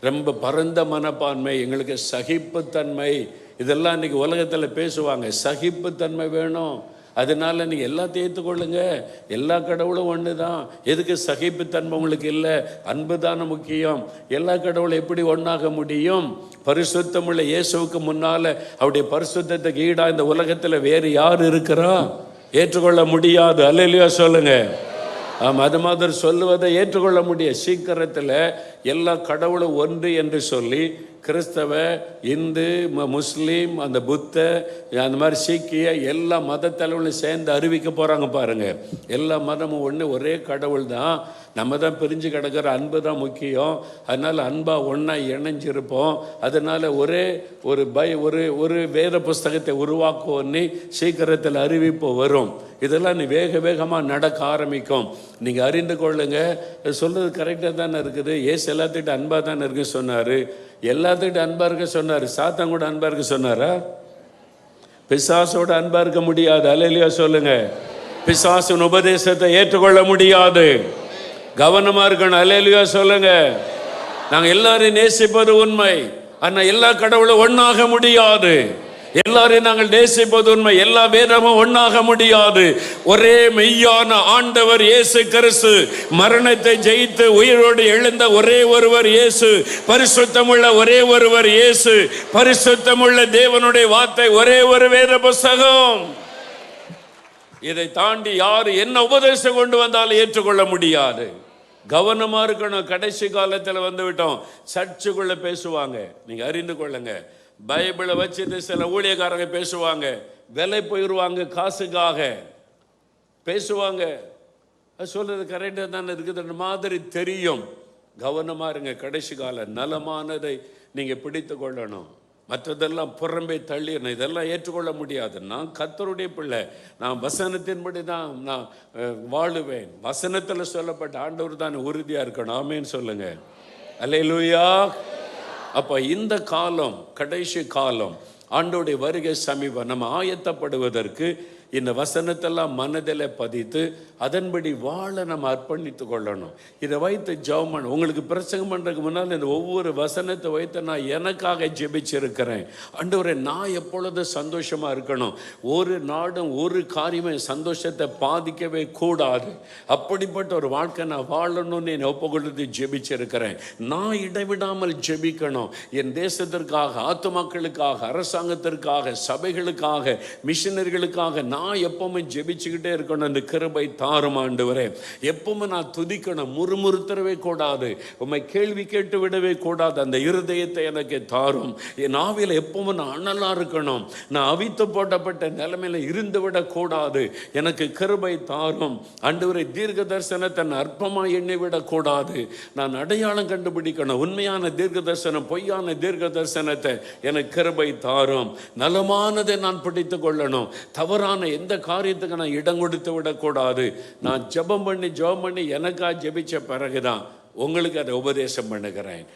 ரொம்ப பரந்த மனப்பான்மை எங்களுக்கு சகிப்புத்தன்மை. இதெல்லாம் இன்னைக்கு உலகத்தில் பேசுவாங்க. சகிப்புத்தன்மை வேணும். அதனால நீங்கள் எல்லாத்தையும் ஏற்றுக்கொள்ளுங்க எல்லா கடவுளும் ஒன்று தான் எதுக்கு சகிப்புத்தன்மை உங்களுக்கு இல்லை? அன்பு தானே முக்கியம். எல்லா கடவுளும் எப்படி ஒன்றாக முடியும்? பரிசுத்தமுள்ள இயேசுவுக்கு முன்னால் அவருடைய பரிசுத்தத்துக்கு ஈடாக இந்த உலகத்தில் வேறு யார் இருக்கிறா? ஏற்றுக்கொள்ள முடியாது. அல்லையா சொல்லுங்கள் அது மாதிரி சொல்லுவதை ஏற்றுக்கொள்ள முடிய சீக்கிரத்தில் எல்லா கடவுளும் ஒன்று என்று சொல்லி கிறிஸ்தவ இந்து முஸ்லீம் அந்த புத்த அந்த மாதிரி சீக்கிய எல்லா மத தலைவர்களும் சேர்ந்து அறிவிக்க போகிறாங்க பாருங்கள் எல்லா மதமும் ஒன்று ஒரே கடவுள் தான். நம்ம தான் பிரிஞ்சு கிடக்கிற அன்பு தான் முக்கியம். அதனால் அன்பாக ஒன்றா இணைஞ்சிருப்போம். அதனால் ஒரே ஒரு பை ஒரு ஒரு வேத புஸ்தகத்தை உருவாக்குவோன்னு சீக்கிரத்தில் அறிவிப்பு வரும். இதெல்லாம் நீ வேக வேகமாக நடக்க ஆரம்பிக்கும். நீங்கள் அறிந்து கொள்ளுங்கள் சொல்கிறது கரெக்டாக தானே இருக்குது. ஏசு எல்லாத்துக்கிட்ட அன்பாக தானே இருக்குன்னு சொன்னார். எல்லா எல்லாத்துக்கிட்ட அன்பாக இருக்க சொன்னார். சாத்தான் கூட அன்பாக இருக்க சொன்னாரா? பிசாசோட அன்பாக இருக்க முடியாது. அலையிலையா சொல்லுங்க. பிசாசின் உபதேசத்தை ஏற்றுக்கொள்ள முடியாது. கவனமா இருக்கணும். அலையிலையா சொல்லுங்க. நாங்கள் எல்லாரையும் நேசிப்பது உண்மை. ஆனால் எல்லா கடவுளும் ஒன்றாக முடியாது. எல்லாரையும் நாங்கள் நேசிப்பது உண்மை. எல்லா வேதமும் ஒன்றாக முடியாது. ஒரே மெய்யான ஆண்டவர் இயேசு கிறிஸ்து. மரணத்தை ஜெயித்து உயிரோடு எழுந்த ஒரே ஒருவர் இயேசு. பரிசுத்தமுள்ள ஒரே ஒருவர் இயேசு. பரிசுத்தமுள்ள தேவனுடைய வார்த்தை ஒரே ஒரு வேத புஸ்தகம். இதை தாண்டி யார் என்ன உபதேசம் கொண்டு வந்தாலும் ஏற்றுக்கொள்ள முடியாது. கவனமா இருக்கணும். கடைசி காலத்தில் வந்து விட்டோம். சர்ச்சுக்குள்ள பேசுவாங்க. நீங்க அறிந்து கொள்ளுங்க. பைபிளை வச்சுட்டு சில ஊழியக்காரங்க பேசுவாங்க விலை போயிடுவாங்க காசுக்காக. பேசுவாங்க. அது சொல்றது கரெக்டாக தானே இருக்குது. மாதிரி தெரியும். கவனமா இருங்க. கடைசி கால நலமானதை நீங்க பிடித்து கொள்ளணும். மற்றதெல்லாம் புறம்பே தள்ளிடணும். இதெல்லாம் ஏற்றுக்கொள்ள முடியாது. நான் கத்தருடைய பிள்ளை. நான் வசனத்தின்படி தான் நான் வாழுவேன். வசனத்தில் சொல்லப்பட்ட ஆண்டவர் தான் உறுதியா இருக்கணும். ஆமேன்னு சொல்லுங்க. அல்லேலூயா அப்போ இந்த காலம் கடைசி காலம் ஆண்டோடைய வருகை சமீபம் நம்ம ஆயத்தப்படுவதற்கு இந்த வசனத்தெல்லாம் மனதில் பதித்து அதன்படி வாழ நம்ம அர்ப்பணித்து கொள்ளணும். இதை வைத்து ஜவுமன் உங்களுக்கு பிரசங்கம் பண்ணுறதுக்கு முன்னால் இந்த ஒவ்வொரு வசனத்தை வைத்து நான் எனக்காக ஜெபிச்சிருக்கிறேன். ஆண்டவரே நான் எப்பொழுது சந்தோஷமா இருக்கணும்? ஒரு நாடும் ஒரு காரியமே சந்தோஷத்தை பாதிக்கவே கூடாது. அப்படிப்பட்ட ஒரு வாழ்க்கை நான் வாழணும்னு என்னை ஒப்புக்கொடுத்து ஜெபிச்சிருக்கிறேன். நான் இடைவிடாமல் ஜெபிக்கணும். என் தேசத்திற்காக ஆத்துமாக்களுக்காக அரசாங்கத்திற்காக சபைகளுக்காக மிஷினரிகளுக்காக நான் எப்பவுமே ஜெபிச்சுக்கிட்டே இருக்கணும். அந்த கிருபை தாரும் ஆண்டவரே. எப்பவுமே நான் துதிக்கணும். முறுமுறுத்தரவே கூடாது. உண்மை கேள்வி கேட்டு விடவே கூடாது. அந்த இருதயத்தை எனக்கு தாரும். என் ஆவியில் எப்பவுமே நான் அனலாக இருக்கணும். நான் அவித்து போட்டப்பட்ட நிலைமையில இருந்து விடக்கூடாது எனக்கு கிருபை தாரும். ஆண்டவரை தீர்க்க தரிசனத்தை நான் அற்பமா எண்ணி விடக்கூடாது நான் அடையாளம் கண்டுபிடிக்கணும். உண்மையான தீர்க்க தரிசனம் பொய்யான தீர்க்க தரிசனத்தை எனக்கு கிருபை தாரும். நலமானதை நான் பிடித்து கொள்ளணும். தவறான எந்த காரியத்துக்கு நான் இடம் கொடுத்து விடக்கூடாது? நான் ஜெபம் பண்ணி ஜெபம் பண்ணி எனக்கா ஜெபிச்ச பிறகுதான் உங்களுக்கு அதை உபதேசம் பண்ணுகிறேன்.